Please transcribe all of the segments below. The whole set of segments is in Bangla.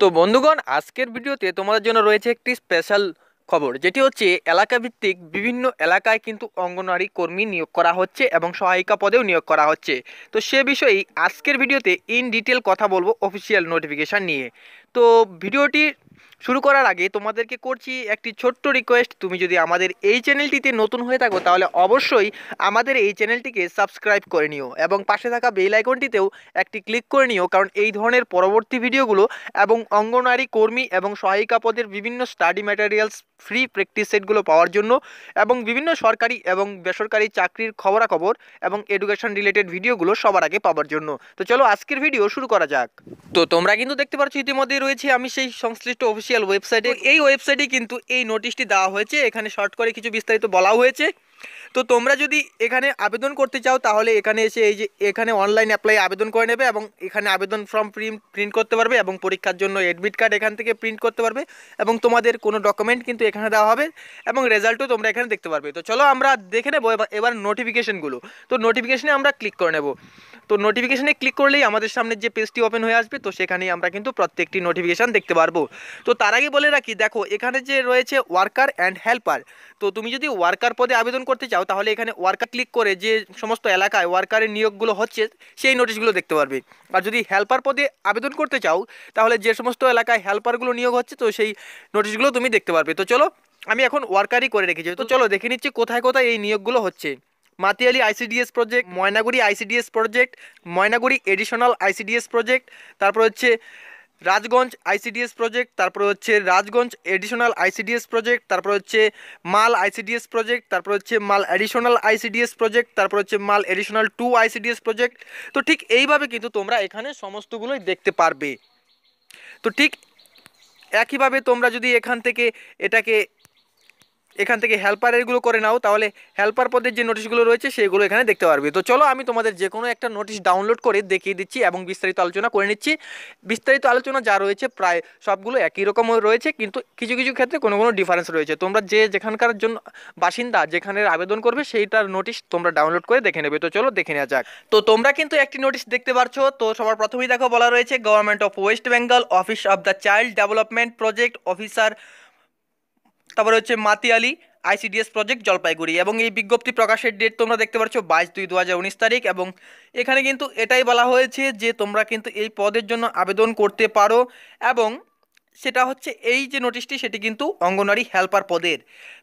তো বন্ধুগণ, আজকের ভিডিওতে তোমাদের জন্য রয়েছে একটি স্পেশাল খবর, যেটি হচ্ছে এলাকাভিত্তিক বিভিন্ন এলাকায় কিন্তু অঙ্গনওয়াড়ি কর্মী নিয়োগ করা হচ্ছে এবং সহায়িকা পদেও নিয়োগ করা হচ্ছে। তো সে বিষয়েই আজকের ভিডিওতে ইন ডিটেল কথা বলব অফিসিয়াল নোটিফিকেশান নিয়ে। তো ভিডিওটি শুরু করার আগে তোমাদেরকে করছি একটি ছোট্ট রিকোয়েস্ট তুমি যদি আমাদের এই চ্যানেলটিতে নতুন হয়ে থাকো, তাহলে অবশ্যই আমাদের এই চ্যানেলটিকে সাবস্ক্রাইব করে নিও এবং পাশে থাকা বেল আইকনটিতেও একটি ক্লিক করে নিও, কারণ এই ধরনের পরবর্তী ভিডিওগুলো এবং অঙ্গনওয়াড়ি কর্মী এবং সহায়িকা পদের বিভিন্ন স্টাডি ম্যাটেরিয়ালস ফ্রি প্র্যাকটিস সেটগুলো পাওয়ার জন্য এবং বিভিন্ন সরকারি এবং বেসরকারি চাকরির খবরাখবর এবং এডুকেশন রিলেটেড ভিডিওগুলো সবার আগে পাওয়ার জন্য। তো চলো আজকের ভিডিও শুরু করা যাক। তো তোমরা কিন্তু দেখতে পাচ্ছ, ইতিমধ্যেই রয়েছে আমি সেই সংশ্লিষ্ট অফিসিয়াল ওয়েবসাইটে এই ওয়েবসাইটে কিন্তু এই নোটিশটি দেওয়া হয়েছে। এখানে শর্ট করে কিছু বিস্তারিত বলা হয়েছে। তো তোমরা যদি এখানে আবেদন করতে চাও, তাহলে এখানে এসে এই যে এখানে অনলাইন অ্যাপ্লাই আবেদন করে নেবে এবং এখানে আবেদন ফর্ম প্রিন্ট প্রিন্ট করতে পারবে এবং পরীক্ষার জন্য অ্যাডমিট কার্ড এখান থেকে প্রিন্ট করতে পারবে এবং তোমাদের কোনো ডকুমেন্ট কিন্তু এখানে দেওয়া হবে এবং রেজাল্টও তোমরা এখানে দেখতে পারবে। তো চলো আমরা দেখে নেব এবার নোটিফিকেশনগুলো তো নোটিফিকেশনে আমরা ক্লিক করে নেব। তো নোটিফিকেশানে ক্লিক করলেই আমাদের সামনে যে পেজটি ওপেন হয়ে আসবে, তো সেখানেই আমরা কিন্তু প্রত্যেকটি নোটিফিকেশান দেখতে পারব। তো তার আগে বলে রাখি, দেখো, এখানে যে রয়েছে ওয়ার্কার অ্যান্ড হেল্পার তো তুমি যদি ওয়ার্কার পদে আবেদন করতে চাও, তাহলে এখানে ওয়ার্কার ক্লিক করে যে সমস্ত এলাকায় ওয়ার্কারের নিয়োগগুলো হচ্ছে, সেই নোটিশগুলো দেখতে পারবে। আর যদি হেল্পার পদে আবেদন করতে চাও, তাহলে যে সমস্ত এলাকায় হেল্পারগুলো নিয়োগ হচ্ছে, তো সেই নোটিশগুলো তুমি দেখতে পারবে। তো চলো, আমি এখন ওয়ার্কারই করে রেখেছি। তো চলো, দেখে নিচ্ছি কোথায় কোথায় এই নিয়োগগুলো হচ্ছে। Matiali ICDS project, Maynaguri ICDS project, Maynaguri additional ICDS project, তারপর হচ্ছে রাজগঞ্জ আইসিডিএস প্রজেক্ট, তারপর হচ্ছে রাজগঞ্জ এডিশনাল আইসিডিএস প্রজেক্ট, তারপর হচ্ছে মাল আইসিডিএস প্রজেক্ট, তারপর হচ্ছে মাল এডিশনাল আইসিডিএস প্রজেক্ট, তারপর হচ্ছে মাল এডিশনাল টু আইসিডিএস প্রজেক্ট। তো ঠিক এইভাবে কিন্তু তোমরা এখানে সমস্তগুলোই দেখতে পারবে। তো ঠিক একইভাবে তোমরা যদি এখান থেকে এটাকে এখান থেকে হেল্পার এগুলো করে নাও, তাহলে হেল্পার পদের যে নোটিশগুলো রয়েছে, সেগুলো এখানে দেখতে পারবে। তো চলো, আমি তোমাদের যে কোনো একটা নোটিশ ডাউনলোড করে দেখিয়ে দিচ্ছি এবং বিস্তারিত আলোচনা করে নিচ্ছি। বিস্তারিত আলোচনা যা রয়েছে, প্রায় সবগুলো একই রকম রয়েছে, কিন্তু কিছু কিছু ক্ষেত্রে কোনো কোনো ডিফারেন্স রয়েছে। তোমরা যে যেখানকার জন্য বাসিন্দা যেখানে আবেদন করবে, সেইটার নোটিশ তোমরা ডাউনলোড করে দেখে নেবে। তো চলো, দেখে নেওয়া যাক। তো তোমরা কিন্তু একটি নোটিশ দেখতে পারছ। তো সবার প্রথমেই দেখো, বলা রয়েছে government of West Bengal office of the child development project officer তারপরে হচ্ছে মাতিয়ালি আইসিডিএস প্রজেক্ট জলপাইগুড়ি এবং এই বিজ্ঞপ্তি প্রকাশের ডেট তোমরা দেখতে পাচ্ছ বাইশ দুই দু তারিখ এবং এখানে কিন্তু এটাই বলা হয়েছে যে তোমরা কিন্তু এই পদের জন্য আবেদন করতে পারো এবং সেটা হচ্ছে এই যে নোটিশটি সেটি কিন্তু অঙ্গনওয়াড়ি হেল্পার পদের।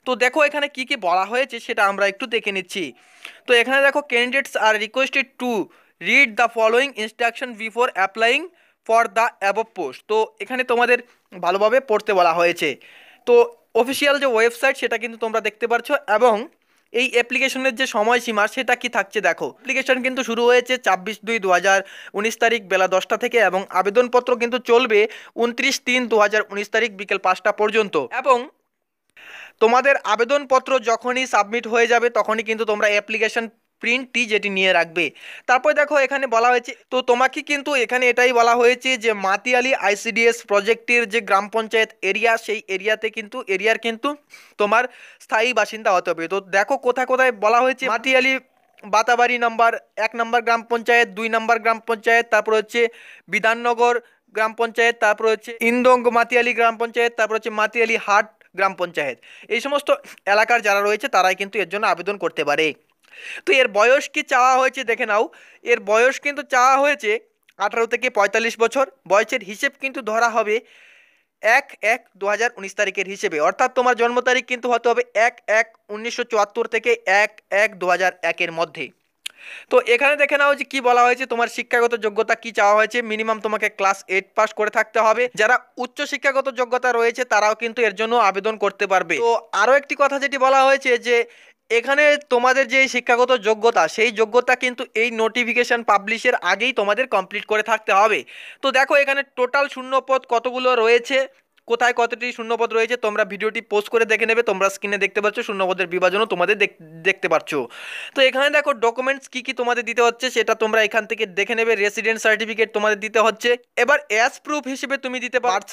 তো দেখো এখানে কি কি বলা হয়েছে সেটা আমরা একটু দেখে নিচ্ছি। তো এখানে দেখো candidates are requested to read the following instruction before applying for the above post তো এখানে তোমাদের ভালোভাবে পড়তে বলা হয়েছে। তো অফিসিয়াল যে ওয়েবসাইট সেটা কিন্তু তোমরা দেখতে পারছ এবং এই অ্যাপ্লিকেশনের যে সময়সীমা, সেটা কি থাকছে দেখো। অ্যাপ্লিকেশন কিন্তু শুরু হয়েছে ছাব্বিশ দুই দু তারিখ বেলা দশটা থেকে এবং আবেদনপত্র কিন্তু চলবে উনত্রিশ তিন দু উনিশ তারিখ বিকেল পাঁচটা পর্যন্ত। এবং তোমাদের আবেদনপত্র যখনই সাবমিট হয়ে যাবে, তখনই কিন্তু তোমরা অ্যাপ্লিকেশন প্রিন্টটি যেটি নিয়ে রাখবে। তারপর দেখো এখানে বলা হয়েছে, তো তোমাকে কিন্তু এখানে এটাই বলা হয়েছে যে মাতিয়ালি আইসিডিএস প্রজেক্টের যে গ্রাম পঞ্চায়েত এরিয়া, সেই এরিয়াতে কিন্তু, এরিয়ার কিন্তু তোমার স্থায়ী বাসিন্দা হতে হবে। তো দেখো কোথায় কোথায় বলা হয়েছে, মাতিয়ালি বাতাবাড়ি নাম্বার এক নম্বর গ্রাম পঞ্চায়েত, দুই নম্বর গ্রাম পঞ্চায়েত, তারপর হচ্ছে বিধাননগর গ্রাম পঞ্চায়েত, তারপর হচ্ছে ইন্দঙ্গ মাতিয়ালি গ্রাম পঞ্চায়েত, তারপর হচ্ছে মাতিয়ালি হাট গ্রাম পঞ্চায়েত। এই সমস্ত এলাকার যারা রয়েছে, তারাই কিন্তু এর জন্য আবেদন করতে পারে। তো এর বয়স কি চাওয়া হয়েছে দেখে নাও। এর বয়স কিন্তু চাওয়া হয়েছে আঠারো থেকে পঁয়তাল্লিশ বছর। বয়সের হিসেব কিন্তু ধরা হবে এক এক দু হাজার উনিশ তারিখের হিসেবে। অর্থাৎ তোমার জন্ম তারিখ কিন্তু হতে হবে এক এক উনিশশো চুয়াত্তর থেকে এক এক দু হাজার একের মধ্যে। তো এখানে দেখে নাও যে কি বলা হয়েছে, তোমার শিক্ষাগত যোগ্যতা কি চাওয়া হয়েছে। মিনিমাম তোমাকে ক্লাস এইট পাস করে থাকতে হবে। যারা উচ্চ শিক্ষাগত যোগ্যতা রয়েছে তারাও কিন্তু এর জন্য আবেদন করতে পারবে। তো আরও একটি কথা যেটি বলা হয়েছে যে এখানে তোমাদের যে শিক্ষাগত যোগ্যতা, সেই যোগ্যতা কিন্তু এই নোটিফিকেশান পাবলিশের আগেই তোমাদের কমপ্লিট করে থাকতে হবে। তো দেখো এখানে টোটাল শূন্য পদ কতগুলো রয়েছে? কোথায় কতটি শূন্যপদ রয়েছে, তোমরা ভিডিওটি পোস্ট করে দেখে নেবে, তোমরা স্ক্রিনে দেখতে পাচ্ছ, শূন্যপদের বিভাজনও তোমাদের দেখতে পাচ্ছ তো এখানে দেখো ডকুমেন্টস কী কী তোমাদের দিতে হচ্ছে, সেটা তোমরা এখান থেকে দেখে নেবে রেসিডেন্ট সার্টিফিকেট তোমাদের দিতে হচ্ছে। এবার অ্যাজ প্রুফ হিসেবে তুমি দিতে birth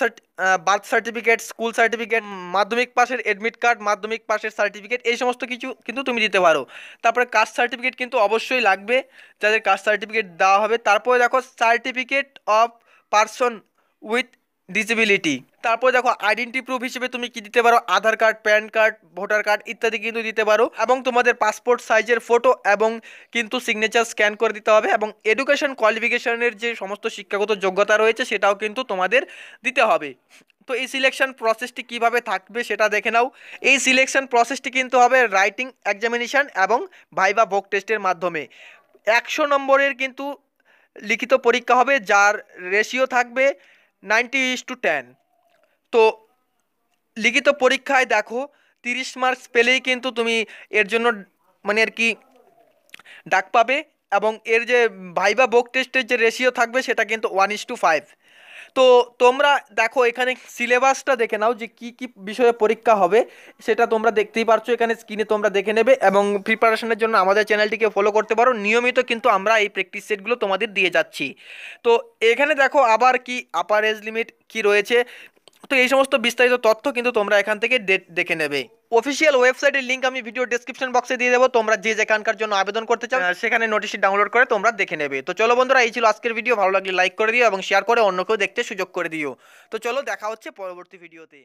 birth certificate school certificate মাধ্যমিক পাশের অ্যাডমিট কার্ড মাধ্যমিক পাশের সার্টিফিকেট এই সমস্ত কিছু কিন্তু তুমি দিতে পারো। তারপরে কাস্ট সার্টিফিকেট কিন্তু অবশ্যই লাগবে, যাদের কাস্ট সার্টিফিকেট দেওয়া হবে। তারপরে দেখো certificate of person with disability তারপর দেখো আইডেন্টি প্রুফ হিসেবে তুমি কি দিতে পারো? Aadhaar card, PAN card, voter card ইত্যাদি কিন্তু দিতে পারো এবং তোমাদের পাসপোর্ট সাইজের ফটো এবং কিন্তু সিগনেচার স্ক্যান করে দিতে হবে এবং এডুকেশন কোয়ালিফিকেশনের যে সমস্ত শিক্ষাগত যোগ্যতা রয়েছে সেটাও কিন্তু তোমাদের দিতে হবে। তো এই সিলেকশন প্রসেসটি কীভাবে থাকবে সেটা দেখে নাও। এই সিলেকশন প্রসেসটি কিন্তু হবে রাইটিং এক্সামিনেশন এবং ভাইবা ভোক টেস্টের মাধ্যমে। একশো নম্বরের কিন্তু লিখিত পরীক্ষা হবে, যার রেশিও থাকবে নাইনটি ইস টু টেন। তো লিখিত পরীক্ষায় দেখো, তিরিশ মার্কস পেলেই কিন্তু তুমি এর জন্য মানে আর কি ডাক পাবে। এবং এর যে ভাইবা বুক টেস্টের যে রেশিও থাকবে সেটা কিন্তু ওয়ান ইস টু ফাইভ তো তোমরা দেখো এখানে সিলেবাসটা দেখে নাও যে কি কি বিষয়ে পরীক্ষা হবে, সেটা তোমরা দেখতেই পারছ এখানে স্ক্রিনে তোমরা দেখে নেবে এবং প্রিপারেশনের জন্য আমাদের চ্যানেলটিকে ফলো করতে পারো। নিয়মিত কিন্তু আমরা এই প্র্যাকটিস সেটগুলো তোমাদের দিয়ে যাচ্ছি। তো এখানে দেখো আবার কি আপার এজ লিমিট কি রয়েছে? তো এই সমস্ত বিস্তারিত তথ্য কিন্তু তোমরা এখান থেকে ডে- দেখে নেবে। অফিসিয়াল ওয়েবসাইটের লিঙ্ক আমি ভিডিও ডিসক্রিপশন বক্সে দিয়ে দেবো। তোমরা যে যেখানকার জন্য আবেদন করতে চাও সেখানে নোটিশ ডাউনলোড করে তোমরা দেখে নেবে। তো চলো বন্ধুরা এই ছিল আজকের ভিডিও ভালো লাগলে লাইক করে দিও এবং শেয়ার করে অন্য কেউ দেখতে সুযোগ করে দিও। তো চলো দেখা হচ্ছে পরবর্তী ভিডিওতে